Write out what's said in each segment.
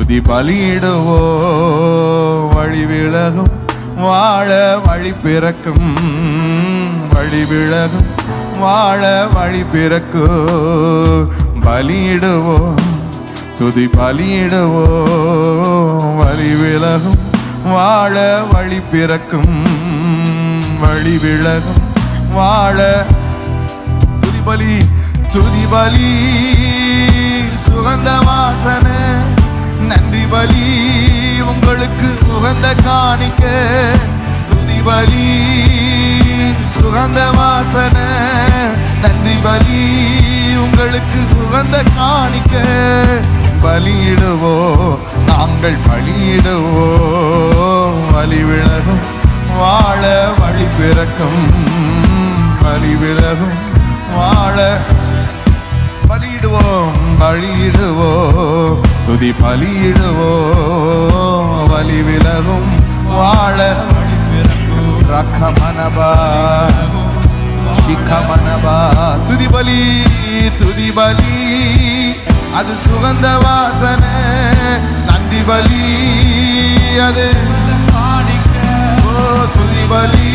துதி பலியிடுவோ. வழி விலகும் வாழ வழி பிறக்கும். வழி விலகும் வாழ வழி பிறக்கும் பலியிடுவோ துதி பலியிடுவோ. வழி விலகும் வாழ வழி பிறக்கும். வழி விலகும் வாழ. துதி பலி துதி பலி சுகந்த வாசனை. நன்றி பலி உங்களுக்கு உகந்த காணிக்க. துதி பலி சுகந்த வாசன. நன்றி பலி உங்களுக்கு உகந்த காணிக்க. பலியிடுவோ நாங்கள் பலியிடுவோ. வலி விலகும் வாழ வழி பிறக்கும். வலி விலகும் வாழ பலியிடுவோம் பலியிடுவோம். துதி பலியிடுவோம் வலி விலகும் வாழ ரக்கமனபா சிக்கமனபா. துதி பலி துதி பலி அது சுகந்த வாசனை. நன்றி பலி அது துதி பலி.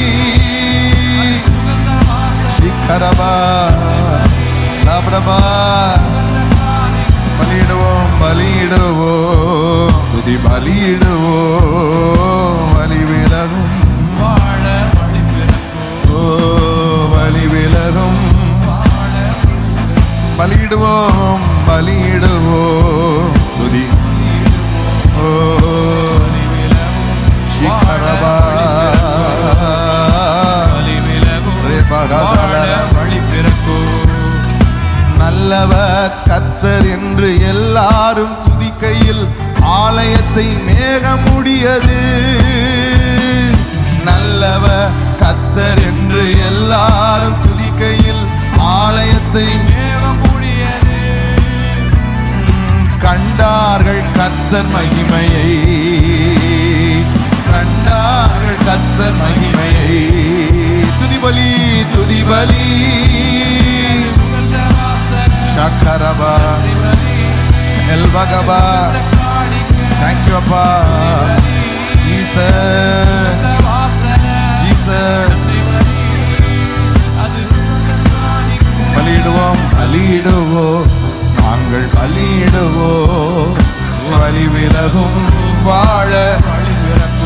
சிக்கரபா. துதி பலியிடுவோம் வலி விலகும் ஓ வலி விலகும் பலியிடுவோம். பலியிடுவோ துதி. ஓ சிக்கரபா நல்லவ கத்தர் என்று எல்லாரும் துதிக்கையில் ஆலயத்தை மேக முடியது நல்லவ கத்தர் என்று எல்லாரும் துதிக்கையில் ஆலயத்தை கண்டார்கள் கத்தர் மகிமையை. கண்டார்கள் கத்தர் மகிமையை. துதிபலி துதிபலி. சக்கரபா எல்பகபா தேங்க்யூ அப்பா ஜீசஸ் ஜீசஸ் பலியிடுவோம் பலியிடுவோம் நாங்கள் பலியிடுவோம் வலி விலகும் வாழ.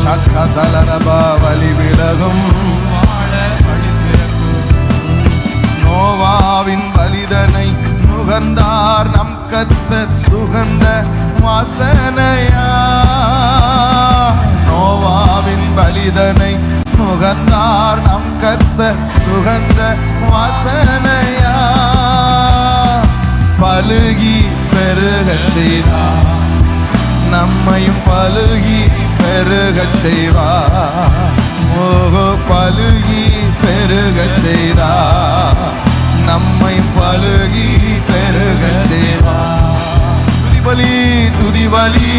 சக்கதலரபா வலி விலகும் நோவாவின் பலிதனை நுகர்ந்தார் நம் கத்த சுகந்த வாசனை. இதனை முகந்தார் நம் கத்த சுகந்த வாசனையா? பழுகி பெருகச் செய்தார் நம்மையும் பழுகி பெருகச் செய்வார் ஓஹோ பலுகி பெருகச் செய்தார் நம்மை பழுகி பெருகச் செய்வார் துதிபலி துதிபலி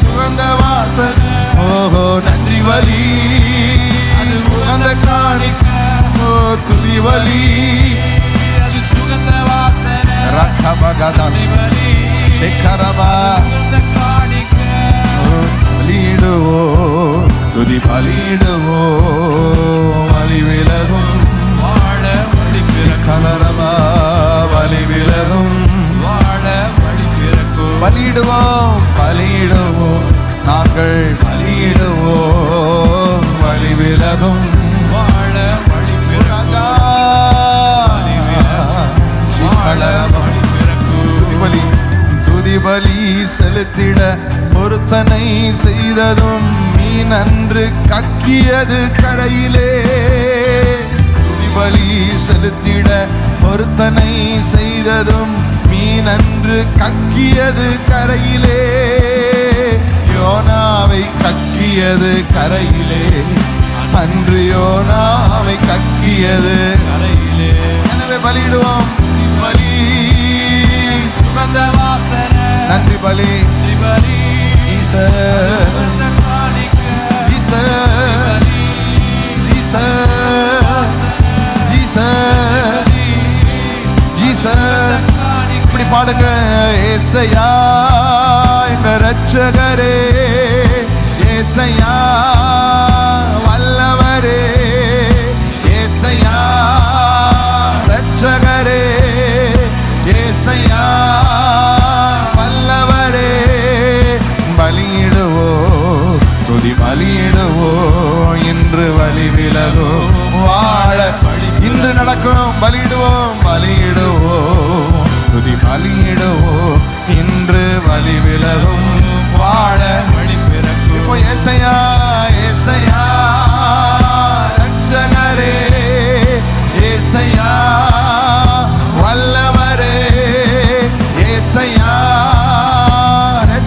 சுகந்த வாசன். ஓ நன்றி வலி. அது உகந்த காணிக்க ஓ துதிபலி ரக்கபகதம் சிக்கரபா பலியிடுவோ. துதி பலியிடுவோ. வலி விலகும். கலரபா வலி விலகும். பலியிடுவோம். பலியிடுவோம். நாங்கள் பலியிடுவோம் வலி விலகும் ராஜா துதிபலி துதிபலி செலுத்திட பொருத்தனை செய்ததும் மீன் அன்று கக்கியது கரையிலே. துதிபலி செலுத்திட பொருத்தனை செய்ததும் மீன் அன்று கக்கியது கரையிலே. நாவை கக்கியது கரையிலே. அன்று யோனாவை கக்கியது கரையிலே. எனவே பலியிடுவோம். பலி சுகந்த நன்றி பலி பலி இப்படி பாடுங்க. ஏசையா என் ரட்சகரே ஏசையா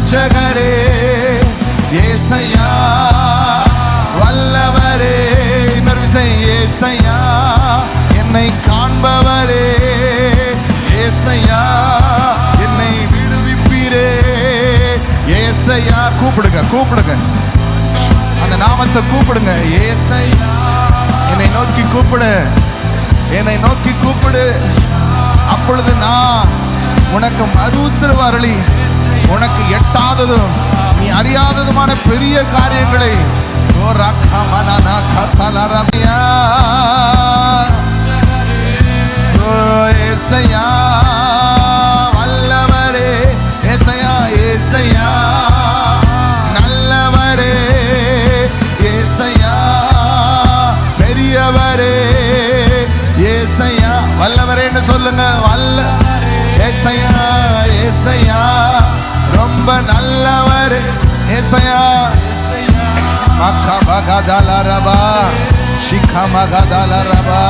ரட்சகரே ஏசையா வல்லவரே இன்னொரு விசை ஏசையா என்னை காண்பவரே ஏசையா என்னை விடுவிப்பீரே ஏசையா கூப்பிடுங்க கூப்பிடுங்க. அந்த நாமத்தை கூப்பிடுங்க ஏசையா என்னை நோக்கி கூப்பிடு என்னை நோக்கி கூப்பிடு. அப்பொழுது நான் உனக்கு மறு உத்தரவு அருளி உனக்கு எட்டாததும் நீ அறியாததுமான பெரிய காரியங்களை. ஓ ரக்கமனன கதலரமியா. ஓ ஏசையா வல்லவரே ஏசையா ஏசையா. நல்லவரே ஏசையா. பெரியவரே ஏசையா. வல்லவரேன்னு சொல்லுங்க வல்ல. ஏசையா ஏசையா. ரொம்ப நல்லவர் ஏசையா. மக்கபகதலரபா சிக்கமகதலரபா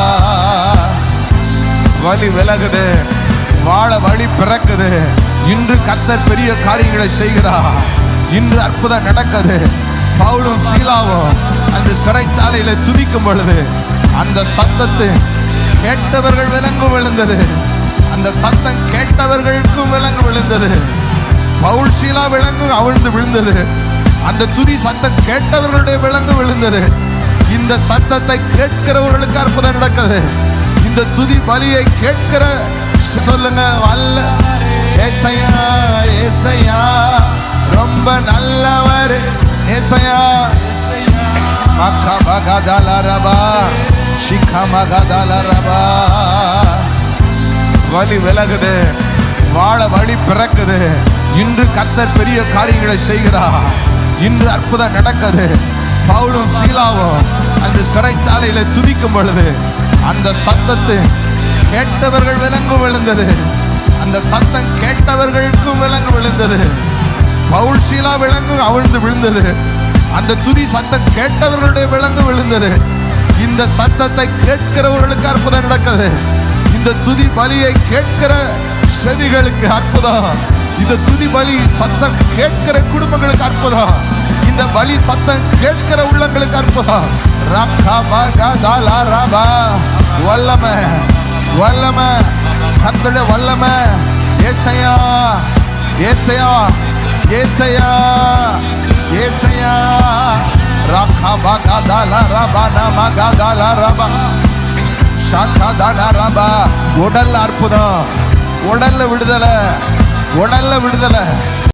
வழி விலகுது வாழ வழி பிறக்குது. இன்று கத்தர் பெரிய காரியங்களை செய்கிறார். இன்று அற்புதம் நடக்குது. பவுலும் சீலாவும் அன்று சிறைச்சாலையில துதிக்கும் பொழுது அந்த சத்தத்தை கேட்டவர்கள் விலங்கு விழுந்தது. அந்த சத்தம் கேட்டவர்களுக்கும் விலங்கு விழுந்தது. பவுல் சீலா விலங்கு அவிழ்ந்து விழுந்தது. அந்த துதி சத்தம் கேட்டவர்களுடைய விலங்கு விழுந்தது. இந்த சத்தத்தை கேட்கிறவர்களுக்கு அற்புதம் நடக்குது. இந்த துதி பலியை கேட்கிற சொல்லுங்க வல்ல ஏசையா ஏசையா ரொம்ப நல்லவர் ஏசையா. மக்கபகதலரபா சிக்கமகதலரபா வலி விலகுது வாழ வழி பிறக்குது. இன்று கத்தர் பெரிய காரியங்களை செய்கிறார். இன்று அற்புதம் நடக்குது. பவுலும் சீலாவும் அந்த சிறைச்சாலையில துதிக்கும் பொழுது அந்த சத்தத்தை கேட்டவர்கள் விலங்கு விழுந்தது. அந்த சத்தம் கேட்டவர்களுக்கும் விலங்கு விழுந்தது. பவுல் சீலா விலங்கு அவிழ்ந்து விழுந்தது. அந்த துதி சத்தம் கேட்டவர்களுடைய விலங்கு விழுந்தது. இந்த சத்தத்தை கேட்கிறவர்களுக்கு அற்புதம் நடக்குது. இந்த துதி பலியை கேட்கிற செவிகளுக்கு அற்புதம். இந்த துதி பலி சத்தம் கேட்கிற குடும்பங்களுக்கு அற்புதம். இந்த பலி சத்தம் கேட்கிற உள்ளங்களுக்கு அற்புதம். வல்லம வல்லம. ரபா வல்லம. ஏசையா ஏசையா ஏசையா ஏசையா. ஏசையா பாகா தாலா ரபா நம காதாலா ரபா. ஷாக்காதானா உடல்ல அற்புதம். உடல்ல விடுதலை. உடல்ல விடுதலை.